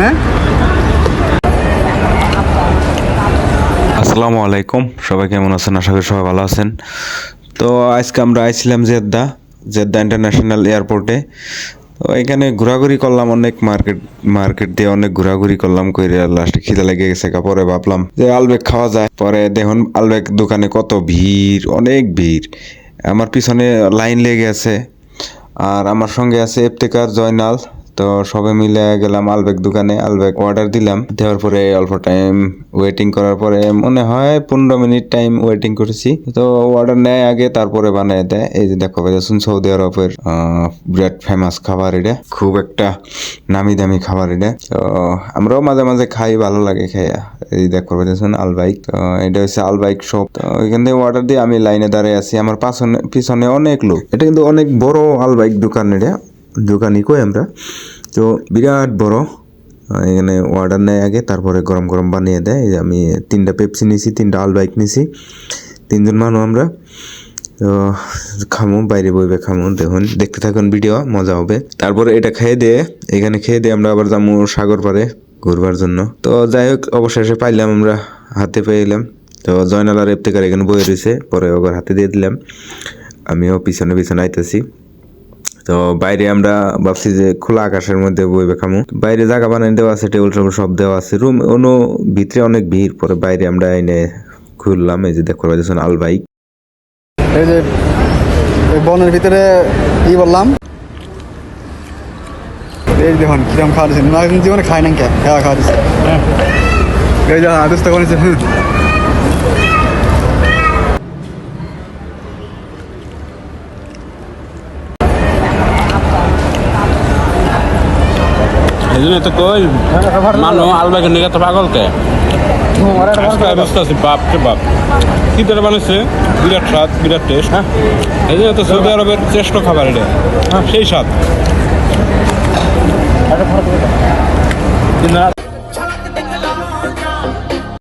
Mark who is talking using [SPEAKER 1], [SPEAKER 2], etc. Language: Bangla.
[SPEAKER 1] না
[SPEAKER 2] আসসালামু আলাইকুম। সবাই কেমন আছেন? আশা করি সবাই ভালো আছেন। তো আজকে আমরা আইছিলাম জেদ্দা জেদ্দা ইন্টারন্যাশনাল এয়ারপোর্টে। তো এখানে ঘোরাঘুরি করলাম অনেক মার্কেট মার্কেট দিয়ে অনেক ঘোরাঘুরি করলাম, কইরে লাস্টে খিদে লেগে গেছে পরে ভাবলাম যে আলবেগ খাওয়া যায়। পরে দেখুন আলবেগ দোকানে কত ভিড়, অনেক ভিড়। আমার পিছনে লাইন লেগে আছে। আর আমার সঙ্গে আছে ইফতেকার জয়নাল। তো সবে মিলে গেলাম আলবেক দোকানে, আলবেক অর্ডার দিলাম। দেওয়ার পরে অল্প টাইম ওয়েটিং করার পরে মনে হয় পনেরো মিনিট টাইম ওয়েটিং করেছি। তো অর্ডার নেয় আগে, তারপরে বানিয়ে দেয়। এই যে দেখো দেখুন সৌদি আরবের বিরাট ফেমাস খাবার এটা। খুব একটা নামি দামি খাবার এটা। তো আমরাও মাঝে মাঝে খাই, ভালো লাগে খাইয়া এই দেখো দেখুন আলবাইক। তো এটা হচ্ছে আলবাইক শপ তো এখান থেকে অর্ডার দিয়ে আমি লাইনে দাঁড়িয়ে আছি। আমার পাশনে পিছনে অনেক লোক। এটা কিন্তু অনেক বড় আলবাইক দোকান এটা। দোকানই কই আমরা। তো বিরাট বড়, এখানে অর্ডার নেয় আগে, তারপরে গরম গরম বানিয়ে দেয়। আমি তিনটা পেপসি নিছি, তিনটা আল বাইক নিছি, তিনজন মানুষ আমরা। তো খামো, বাইরে বইবে খামো, দেখুন, দেখতে থাকুন ভিডিও, মজা হবে। তারপরে এটা খেয়ে দিয়ে, এখানে খেয়ে দিয়ে আমরা আবার যাব সাগর পারে ঘুরবার জন্য। তো যাই হোক, অবশেষে পাইলাম আমরা, হাতে পেয়ে তো জয়নাল আর ইফতেকার এখানে বয়ে রয়েছে পরে ওর হাতে দিয়ে দিলাম। আমিও পিছনে পিছনে আইতেছি। তো বাইরে আমরা ভাবছি যে খোলা আকাশের মধ্যে বইবে খামু বাইরে জায়গা বানিয়ে দেওয়া আছে টেবিল টেবিল সব দেওয়া আছে। রুম অন্য ভিতরে অনেক ভিড় পরে বাইরে আমরা এনে খুললাম এই যে দেখো পাইতেছেন আল বাইক
[SPEAKER 1] এই যে বনের ভিতরে কি বললাম? এই দেখুন কিরম খাওয়া দিচ্ছে। জীবনে খাই না কে? খাওয়া খাওয়া দিচ্ছে। এই যে আদেশ করেছে হুম
[SPEAKER 3] এই জন্য তো কই মানুষ আলবাকে নিয়ে তো পাগল কে? আজকে অবস্থা আছে বাপ রে বাপ। কি ধরে বানাইছে? বিরাট স্বাদ বিরাট টেস্ট হ্যাঁ। এই জন্য তো সৌদি আরবের শ্রেষ্ঠ খাবার এটা। হ্যাঁ। সেই স্বাদ।